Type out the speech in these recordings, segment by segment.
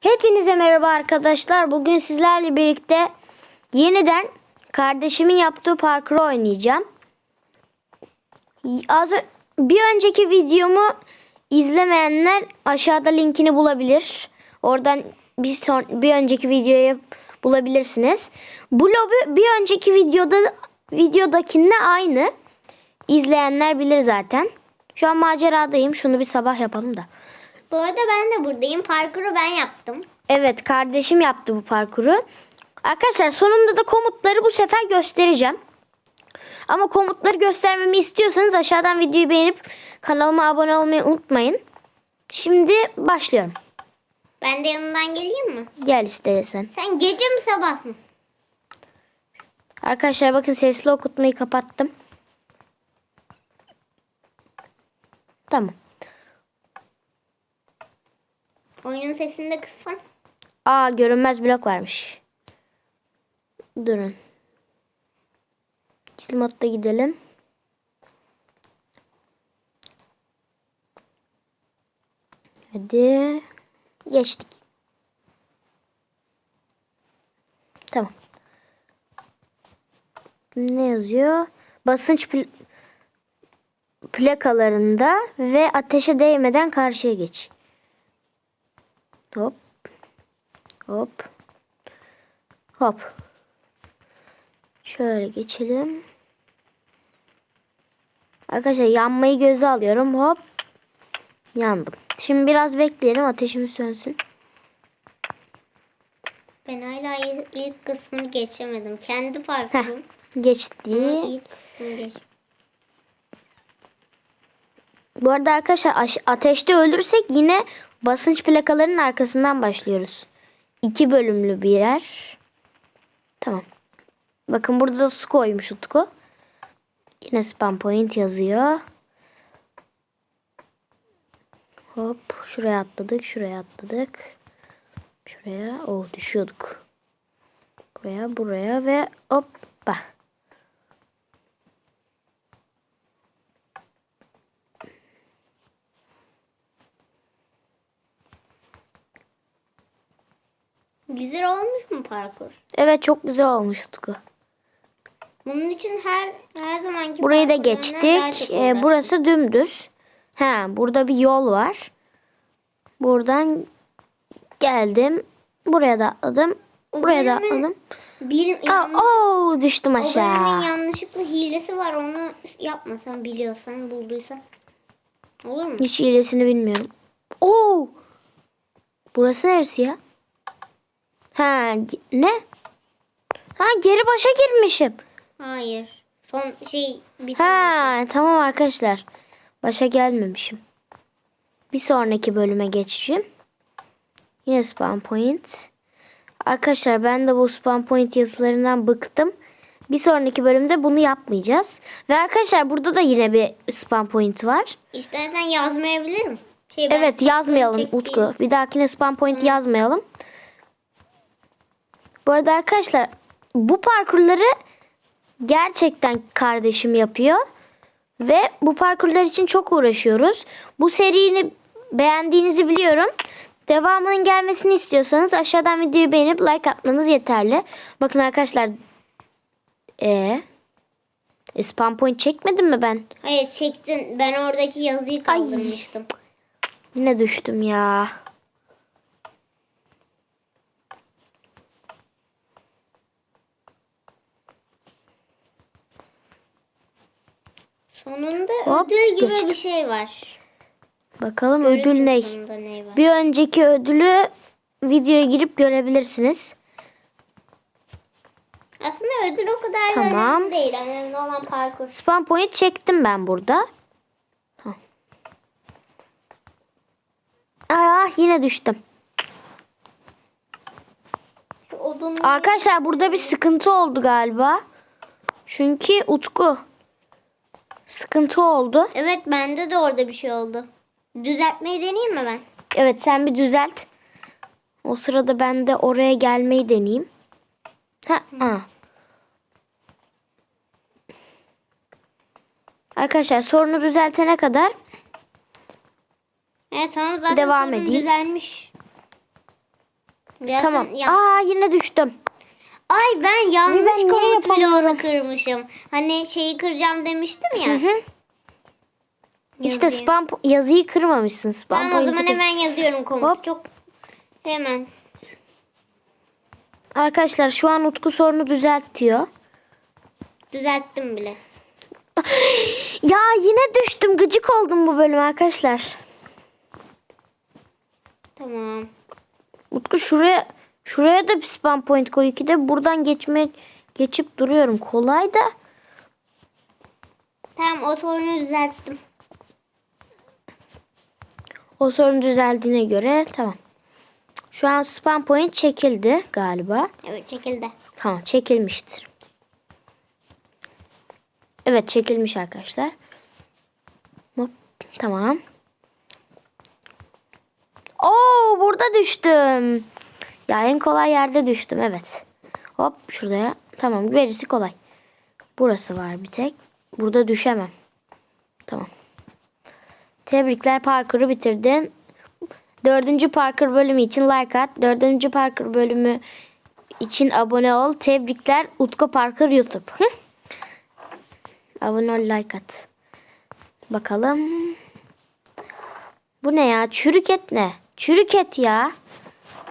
Hepinize merhaba arkadaşlar. Bugün sizlerle birlikte yeniden kardeşimin yaptığı parkuru oynayacağım. Az bir önceki videomu izlemeyenler aşağıda linkini bulabilir. Oradan bir son bir önceki videoyu bulabilirsiniz. Bu lobi bir önceki videoda videodakine aynı. İzleyenler bilir zaten. Şu an maceradayım. Şunu bir sabah yapalım da. Bu arada ben de buradayım. Parkuru ben yaptım. Evet kardeşim yaptı bu parkuru. Arkadaşlar sonunda da komutları bu sefer göstereceğim. Ama komutları göstermemi istiyorsanız aşağıdan videoyu beğenip kanalıma abone olmayı unutmayın. Şimdi başlıyorum. Ben de yanından geleyim mi? Gel istersen. Sen gece mi sabah mı? Arkadaşlar bakın sesli okutmayı kapattım. Tamam. Oyunun sesini de kıssan. Aa görünmez blok varmış. Durun. Çizim modda gidelim. Hadi. Geçtik. Tamam. Ne yazıyor? Basınç pl- plakalarında ve ateşe değmeden karşıya geç. Hop. Hop. Hop. Şöyle geçelim. Arkadaşlar yanmayı göze alıyorum. Hop. Yandım. Şimdi biraz bekleyelim ateşimiz sönsün. Ben hala ilk, kısmını geçemedim. Kendi parkurum. Geçti. Ama ilk kısmını geç. Bu arada arkadaşlar aş- ateşte öldürsek yine basınç plakalarının arkasından başlıyoruz. İki bölümlü birer. Tamam. Bakın burada da su koymuş Utku. Yine spam point yazıyor. Hop şuraya atladık, şuraya atladık. Şuraya, oh düşüyorduk. Buraya, buraya ve hoppa. Güzel olmuş mu parkur? Evet çok güzel olmuş Utku. Bunun için her her zamanki Burayı da geçtik. Ee, burası dümdüz. Ha, burada bir yol var. Buradan geldim. Buraya da atladım. Buraya da atladım. Bir, yanlış, oo, düştüm o bölümün aşağı. yanlışlıkla hilesi var. Onu yapmasan biliyorsan bulduysan. Olur mu? Hiç hilesini bilmiyorum. Oo! Burası neresi ya? Ha, ne? Ha, geri başa girmişim. Hayır. Son şey bir Ha, tamam arkadaşlar. Başa gelmemişim. Bir sonraki bölüme geçeceğim. Yine spam point. Arkadaşlar ben de bu spam point yazılarından bıktım. Bir sonraki bölümde bunu yapmayacağız. Ve arkadaşlar burada da yine bir spam point var. İstersen yazmayabilirim. Şey, Evet yazmayalım Utku. Bir dahakine spam point yazmayalım. Bu arada arkadaşlar bu parkurları gerçekten kardeşim yapıyor. Ve bu parkurlar için çok uğraşıyoruz. Bu serinin beğendiğinizi biliyorum. Devamının gelmesini istiyorsanız aşağıdan videoyu beğenip like atmanız yeterli. Bakın arkadaşlar. Ee, e, spam point çekmedim mi ben? Hayır çektin. Ben oradaki yazıyı kaldırmıştım. Yine düştüm ya. Sonunda Hop, ödül gibi geçtim. bir şey var. Bakalım ödül Görürsün ne? sonunda ne. Bir önceki ödülü videoya girip görebilirsiniz. Aslında ödül o kadar da Tamam. önemli değil. Önemli olan parkur. Spam point çektim ben burada. Aa, yine düştüm. Şu odun Arkadaşlar burada bir sıkıntı oldu galiba. Çünkü Utku sıkıntı oldu. Evet bende de orada bir şey oldu. Düzeltmeyi deneyeyim mi ben? Evet sen bir düzelt. O sırada ben de oraya gelmeyi deneyeyim. Ha, ha. Arkadaşlar sorunu düzeltene kadar Evet tamam zaten Devam sorun edeyim. düzelmiş. Biraz Tamam. Aa yine düştüm. Ay ben yanlış ben komut bloğunu kırmışım. Hani şeyi kıracağım demiştim ya. İşte Yazıyı. spam po- yazıyı kırmamışsın. Spam Tamam o point'i zaman kır- hemen yazıyorum komutu. Hop. Çok hemen. Arkadaşlar şu an Utku sorunu düzeltiyor. Düzelttim bile. Ya yine düştüm. Gıcık oldum bu bölüm arkadaşlar. Tamam. Utku şuraya şuraya da bir spam point koy. İki de buradan geçme geçip duruyorum. Kolay da. Tamam o sorunu düzelttim. O sorun düzeldiğine göre tamam. Şu an spam point çekildi galiba. Evet çekildi. Tamam çekilmiştir. Evet çekilmiş arkadaşlar. Tamam. Oo burada düştüm. Ya en kolay yerde düştüm evet. Hop şuraya. Tamam gerisi kolay. Burası var bir tek. Burada düşemem. Tamam. Tebrikler parkuru bitirdin. Dördüncü parkur bölümü için like at. Dördüncü parkur bölümü için abone ol. Tebrikler Utku Parkur YouTube. Abone ol like at. Bakalım. Bu ne ya? Çürük et ne? Çürük et ya.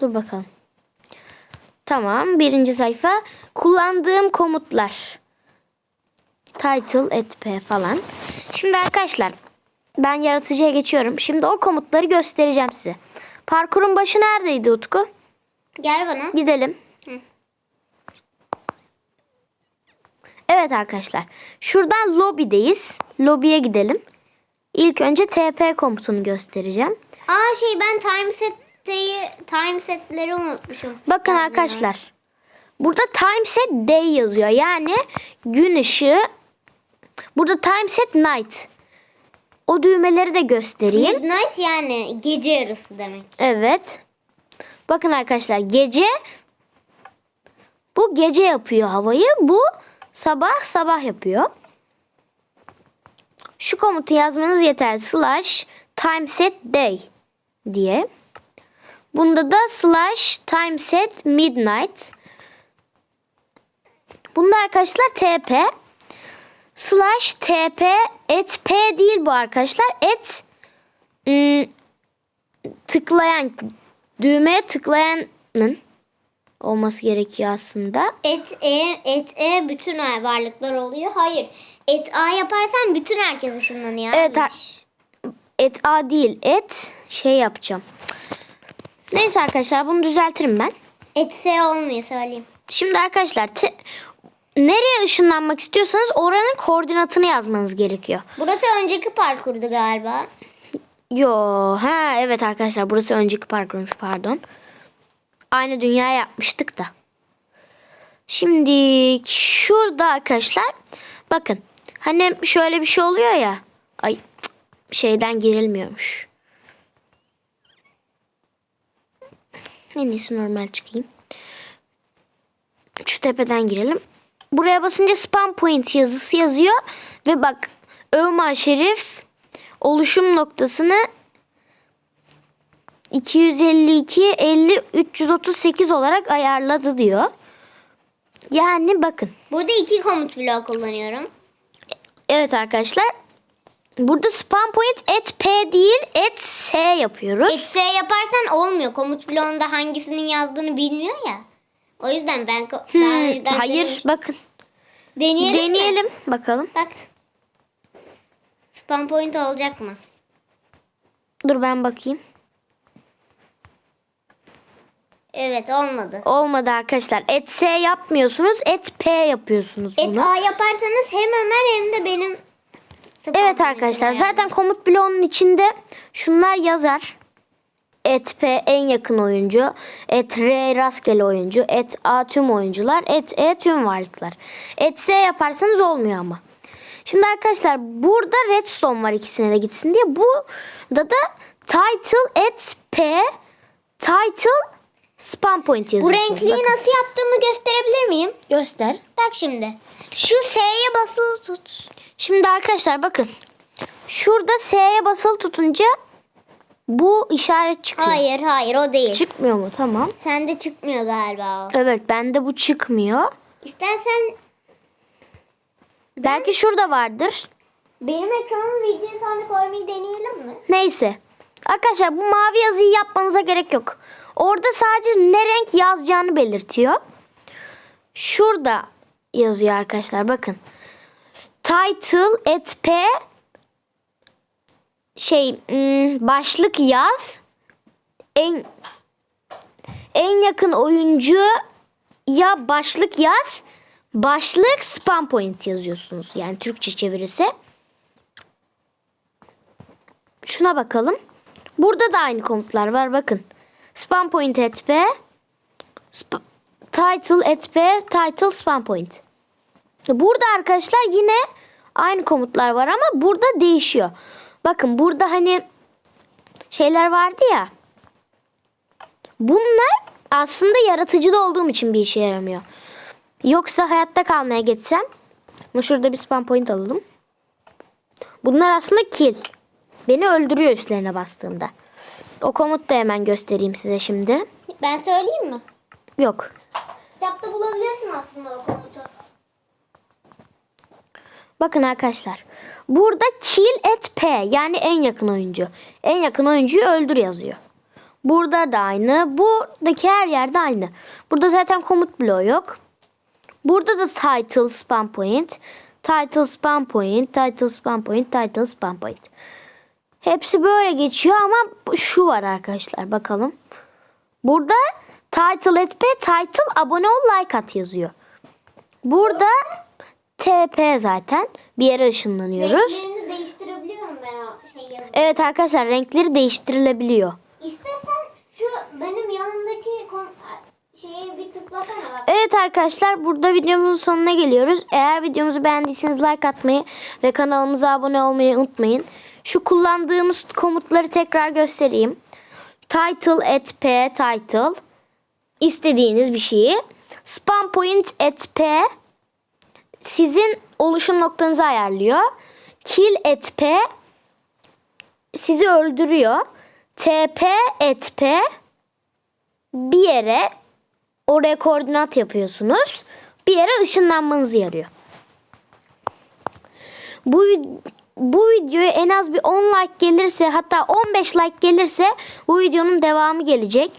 Dur bakalım. Tamam. Birinci sayfa. Kullandığım komutlar. Title, etp falan. Şimdi arkadaşlar ben yaratıcıya geçiyorum. Şimdi o komutları göstereceğim size. Parkurun başı neredeydi Utku? Gel bana. Gidelim. Hı. Evet arkadaşlar. Şuradan lobideyiz. Lobiye gidelim. İlk önce TP komutunu göstereceğim. Aa şey ben time set'teyi time setleri unutmuşum. Bakın Yani arkadaşlar. Burada time set day yazıyor. Yani gün ışığı. Burada time set night. O düğmeleri de göstereyim. Midnight yani gece yarısı demek. Evet. Bakın arkadaşlar gece bu gece yapıyor havayı. Bu sabah sabah yapıyor. Şu komutu yazmanız yeter. Slash timeset day diye. Bunda da slash timeset midnight. Bunda arkadaşlar TP. Slash TP et P değil bu arkadaşlar. Et ım, tıklayan düğmeye tıklayanın olması gerekiyor aslında. Et E, et E bütün varlıklar oluyor. Hayır. Et A yaparsan bütün herkes ışınlanıyor. Evet, Et A değil et şey yapacağım. Neyse arkadaşlar bunu düzeltirim ben. Et S olmuyor söyleyeyim. Şimdi arkadaşlar te- nereye ışınlanmak istiyorsanız oranın koordinatını yazmanız gerekiyor. Burası önceki parkurdu galiba. Yo ha evet arkadaşlar burası önceki parkurmuş pardon. Aynı dünya yapmıştık da. Şimdi şurada arkadaşlar bakın hani şöyle bir şey oluyor ya. Ay şeyden girilmiyormuş. En iyisi normal çıkayım. Şu tepeden girelim. Buraya basınca spam point yazısı yazıyor. Ve bak Ömer Şerif oluşum noktasını 252 50 338 olarak ayarladı diyor. Yani bakın. Burada iki komut bloğu kullanıyorum. Evet arkadaşlar. Burada spam point et p değil et s yapıyoruz. Et S yaparsan olmuyor. Komut bloğunda hangisinin yazdığını bilmiyor ya. O yüzden ben daha Hmm, önceden hayır denemiş- bakın. deneyelim. mi? Deneyelim bakalım. Bak. Spam point olacak mı? Dur ben bakayım. Evet olmadı. Olmadı arkadaşlar. Et s yapmıyorsunuz. Et p yapıyorsunuz Et bunu. A yaparsanız hem Ömer hem de benim Evet arkadaşlar yani. zaten komut bloğunun içinde şunlar yazar. Et P en yakın oyuncu, et R rastgele oyuncu, et A tüm oyuncular, et E tüm varlıklar. Et S yaparsanız olmuyor ama. Şimdi arkadaşlar burada redstone var ikisine de gitsin diye. Burada da title et P title spam point Bu yazıyorsunuz. renkliği Bakın. nasıl yaptığımı gösterebilir miyim? göster. Bak şimdi. Şu S'ye basılı tut. Şimdi arkadaşlar bakın. Şurada S'ye basılı tutunca Bu işaret çıkıyor. Hayır hayır o değil. Çıkmıyor mu? Tamam. Sende çıkmıyor galiba o. Evet bende bu çıkmıyor. İstersen Belki şurada vardır. benim ekranımın video sana koymayı deneyelim mi? Neyse. Arkadaşlar bu mavi yazıyı yapmanıza gerek yok. Orada sadece ne renk yazacağını belirtiyor. Şurada yazıyor arkadaşlar bakın. Title et p şey hmm, başlık yaz. En en yakın oyuncu ya başlık yaz. Başlık spam point yazıyorsunuz. Yani Türkçe çevirisi. Şuna bakalım. Burada da aynı komutlar var bakın. Spam point et p. sp- title et p. Title spam point. Burada arkadaşlar yine aynı komutlar var ama burada değişiyor. Bakın burada şeyler vardı ya. Bunlar aslında yaratıcıda olduğum için bir işe yaramıyor. Yoksa hayatta kalmaya geçsem. Ama şurada bir spam point alalım. Bunlar aslında kill. Beni öldürüyor üstlerine bastığımda. O komut da hemen göstereyim size şimdi. Ben söyleyeyim mi? Yok. Kitapta bulabilirsin aslında o komutu. Bakın arkadaşlar. Burada kill at P yani en yakın oyuncu. En yakın oyuncuyu öldür yazıyor. Burada da aynı. Buradaki her yerde aynı. Burada zaten komut bloğu yok. Burada da title spam point. Title spam point. Title spam point. Title spam point. Hepsi böyle geçiyor ama şu var arkadaşlar bakalım. Burada title et P title abone ol like at yazıyor. Burada TP zaten bir yere ışınlanıyoruz. Renklerini değiştirebiliyorum ben o şey yazı. Evet arkadaşlar renkleri değiştirilebiliyor. İstersen şu benim yanımdaki kon- şeye bir tıklasana bak. Evet arkadaşlar burada videomuzun sonuna geliyoruz. Eğer videomuzu beğendiyseniz like atmayı ve kanalımıza abone olmayı unutmayın. Şu kullandığımız komutları tekrar göstereyim. Title at p title istediğiniz bir şeyi. Spam point at p sizin oluşum noktanızı ayarlıyor. Kill at p sizi öldürüyor. TP at p bir yere oraya koordinat yapıyorsunuz. Bir yere ışınlanmanızı yarıyor. Bu bu videoya en az bir 10 like gelirse hatta 15 like gelirse bu videonun devamı gelecek.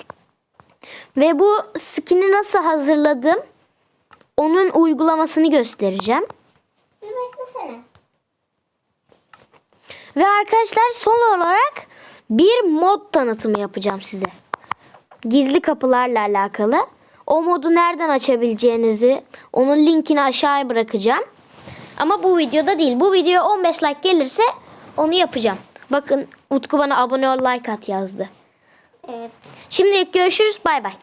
Ve bu skin'i nasıl hazırladım onun uygulamasını göstereceğim. Bir beklesene. Ve arkadaşlar son olarak bir mod tanıtımı yapacağım size. Gizli kapılarla alakalı. O modu nereden açabileceğinizi, onun linkini aşağıya bırakacağım. Ama bu videoda değil. Bu video 15 like gelirse onu yapacağım. Bakın Utku bana abone ol like at yazdı. Evet. Şimdilik görüşürüz. Bay bay.